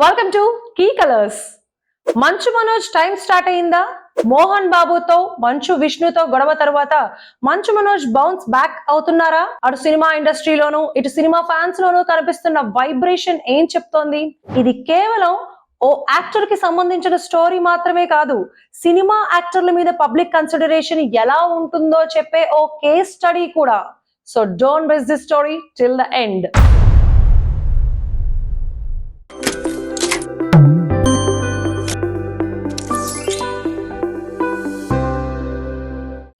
Welcome to key colours Manchu Manoj time start అయిందా? మోహన్ బాబుతో మంచు విష్ణుతో గొడవ తర్వాత మంచు మనోజ్ బౌన్స్ బ్యాక్ అవుతున్నారా? అటు సినిమా ఇండస్ట్రీలోను ఇటు సినిమా ఫ్యాన్స్ లోను కనిపిస్తున్న వైబ్రేషన్ ఏం చెప్తోంది? ఇది కేవలం ఓ యాక్టర్కి సంబంధించిన స్టోరీ మాత్రమే కాదు సినిమా యాక్టర్ల మీద పబ్లిక్ కన్సిడరేషన్ ఎలా ఉంటుందో చెప్పే ఓ కేస్ స్టడీ కూడా. So don't miss the story till the end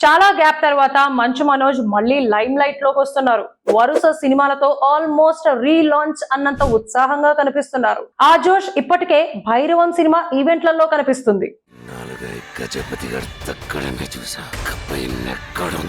చాలా గ్యాప్ తర్వాత మంచు మనోజ్ మళ్ళీ లైమ్ లైట్లోకి వస్తున్నారు. వరుస సినిమాలతో ఆల్మోస్ట్ రీలాంచ్ అన్నంత ఉత్సాహంగా కనిపిస్తున్నారు. ఆ జోష్ ఇప్పటికే భైరవం సినిమా ఈవెంట్లలో కనిపిస్తుంది. చూసా.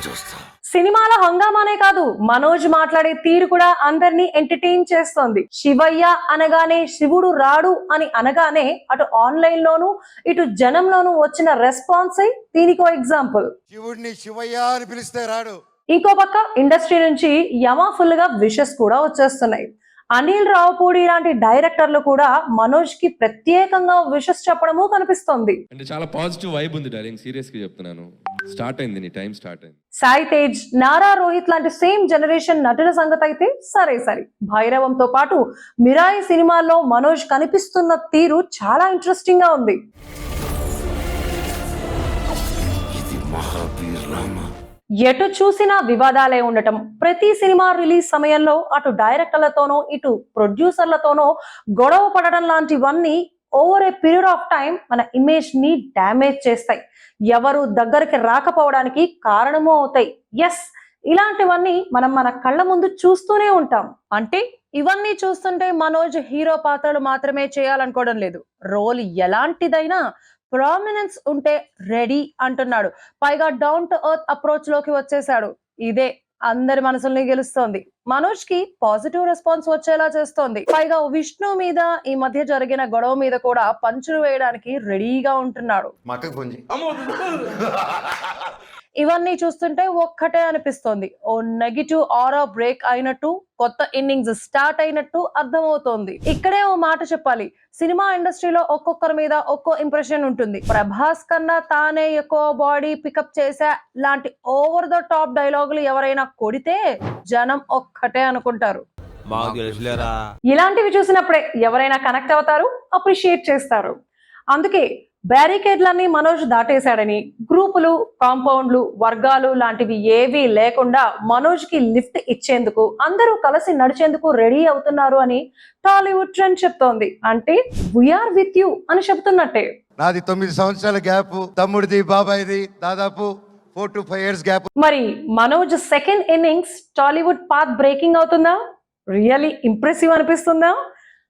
చూస్తా. సినిమాల హంగామానే కాదు మనోజ్ మాట్లాడే తీరు కూడా అందరినీ ఎంటర్టైన్ చేస్తోంది. శివయ్య అనగానే శివుడు రాడు అని అనగానే అటు ఆన్లైన్ లోను ఇటు జనంలోనూ వచ్చిన రెస్పాన్స్ దీనికి ఎగ్జాంపుల్. శివుడిని శివయ్య అని పిలిస్తే రాడు. ఇంకో పక్క ఇండస్ట్రీ నుంచి యమా ఫుల్గా విషెస్ కూడా వచ్చేస్తున్నాయి. అనిల్ రావుపూడి లాంటి డైరెక్టర్లు కూడా మనోజ్కి ప్రత్యేకంగా విషెస్ చెప్పడము కనిపిస్తోంది. అంటే చాలా పాజిటివ్ వైబ్ ఉంది డార్లింగ్ సీరియస్గా చెప్తున్నాను. స్టార్ట్ అయింది నీ టైం స్టార్ట్ అయింది. సాయి తేజ్ నారా రోహిత్ లాంటి సేమ్ జనరేషన్ నటుల సంగతి అయితే సరే సరే. భైరవంతో పాటు మిరాయి సినిమాల్లో మనోజ్ కనిపిస్తున్న తీరు చాలా ఇంట్రెస్టింగ్గా ఉంది ఎటు చూసినా వివాదాలే ఉండటం. ప్రతి సినిమా రిలీజ్ సమయంలో అటు డైరెక్టర్లతోనో ఇటు ప్రొడ్యూసర్లతోనో గొడవ పడడం లాంటివన్నీ over a period of time మన ఇమేజ్ని డ్యామేజ్ చేస్తాయి. ఎవరు దగ్గరికి రాకపోవడానికి కారణము అవుతాయి. ఎస్ ఇలాంటివన్నీ మనం మన కళ్ళ ముందు చూస్తూనే ఉంటాం. అంటే ఇవన్నీ చూస్తుంటే మనోజ్ హీరో పాత్రలు మాత్రమే చేయాలనుకోవడం లేదు. రోల్ ఎలాంటిదైనా ప్రామినెన్స్ ఉంటే రెడీ అంటున్నాడు. పైగా డౌన్ టు ఎర్త్ అప్రోచ్లోకి వచ్చేసాడు ఇదే అందరి మనసుల్ని గెలుస్తోంది. మనోజ్కి పాజిటివ్ రెస్పాన్స్ వచ్చేలా చేస్తోంది. పైగా విష్ణు మీద ఈ మధ్య జరిగిన గొడవ మీద కూడా పంచులు వేయడానికి రెడీగా ఉంటున్నాడు. ఇవన్నీ చూస్తుంటే ఒక్కటే అనిపిస్తోంది. ఓ నెగిటివ్ ఆరా బ్రేక్ అయినట్టు కొత్త ఇన్నింగ్స్ స్టార్ట్ అయినట్టు అర్థమవుతోంది. ఇక్కడే ఓ మాట చెప్పాలి. సినిమా ఇండస్ట్రీలో ఒక్కొక్కరి మీద ఒక్కో ఇంప్రెషన్ ఉంటుంది. ప్రభాస్ కన్నా తానే ఎక్కువ బాడీ పికప్ చేసా లాంటి ఓవర్ ద టాప్ డైలాగులు ఎవరైనా కొడితే జనం ఒక్కటే అనుకుంటారు. ఇలాంటివి చూసినప్పుడే ఎవరైనా కనెక్ట్ అవుతారు అప్రిషియేట్ చేస్తారు. అందుకే బ్యారికేడ్లన్నీ మనోజ్ దాటేశాడని గ్రూపులు కాంపౌండ్లు వర్గాలు లాంటివి ఏవీ లేకుండా మనోజ్కి లిఫ్ట్ ఇచ్చేందుకు అందరూ కలిసి నడిచేందుకు రెడీ అవుతున్నారు అని టాలీవుడ్ ట్రెండ్ చెప్తోంది. అంటే వీఆర్ విత్ యూ అని చెప్తున్నట్టే. నాది తొమ్మిది సంవత్సరాల గ్యాప్ తమ్ముడిది బాబాయిది దాదాపు four to five years gap మరి Manoj second innings Tollywood path breaking అవుతుందా? రియలీ ఇంప్రెసివ్ అనిపిస్తుందా?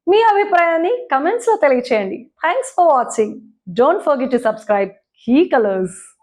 మీ అభిప్రాయాన్ని కమెంట్స్లో తెలియచేయండి. Thanks for watching don't forget to subscribe hi colours